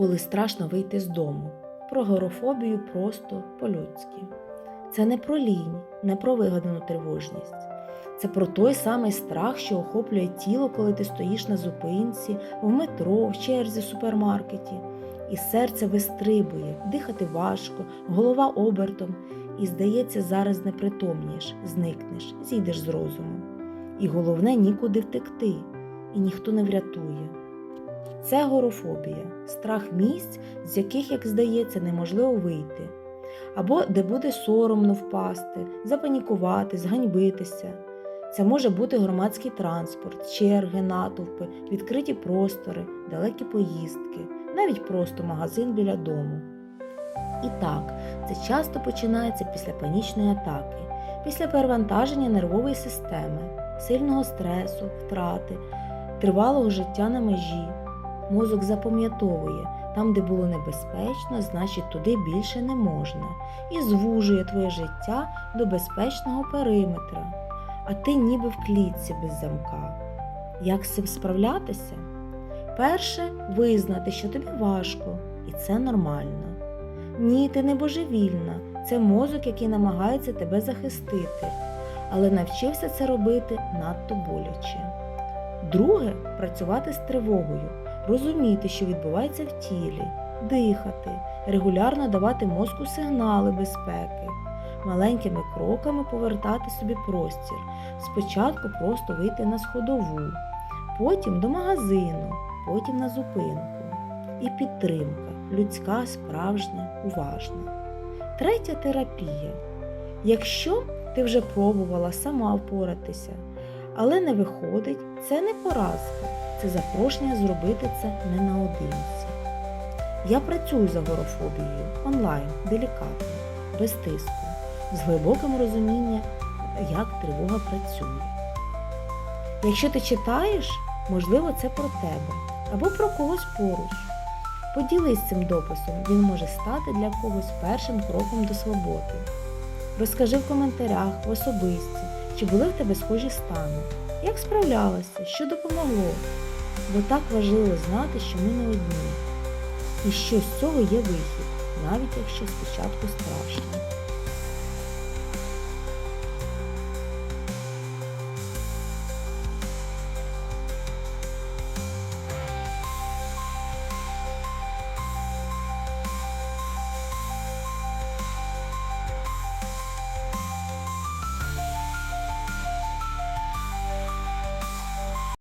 коли страшно вийти з дому. Про горофобію просто по-людськи. Це не про лінь, не про вигадану тривожність. Це про той самий страх, що охоплює тіло, коли ти стоїш на зупинці, в метро, в черзі в супермаркеті. І серце вистрибує, дихати важко, голова обертом, і, здається, зараз непритомнієш, зникнеш, зійдеш з розуму. І головне нікуди втекти, і ніхто не врятує. Це горофобія, страх місць, з яких, як здається, неможливо вийти, або де буде соромно впасти, запанікувати, зганьбитися. Це може бути громадський транспорт, черги, натовпи, відкриті простори, далекі поїздки, навіть просто магазин біля дому. І так, це часто починається після панічної атаки, після перевантаження нервової системи, сильного стресу, втрати, тривалого життя на межі. Мозок запам'ятовує, там, де було небезпечно, значить туди більше не можна, і звужує твоє життя до безпечного периметра, а ти ніби в клітці без замка. Як з цим справлятися? Перше визнати, що тобі важко, і це нормально. Ні, ти не божевільна, це мозок, який намагається тебе захистити, але навчився це робити надто боляче. Друге працювати з тривогою, розуміти, що відбувається в тілі, дихати, регулярно давати мозку сигнали безпеки, маленькими кроками повертати собі простір. Спочатку просто вийти на сходову, потім до магазину, потім на зупинку. І підтримка людська, справжня, уважна. Третя терапія. Якщо ти вже пробувала сама впоратися, але не виходить, це не поразка, це запрошення зробити це не наодинці. Я працюю за горофобією онлайн, делікатно, без тиску, з глибоким розумінням, як тривога працює. Якщо ти читаєш, можливо, це про тебе або про когось поруч. Поділись цим дописом, він може стати для когось першим кроком до свободи. Розкажи в коментарях, в особисті, чи були в тебе схожі стани, як справлялася, що допомогло. Бо так важливо знати, що ми не одні. І що з цього є вихід, навіть якщо спочатку страшно.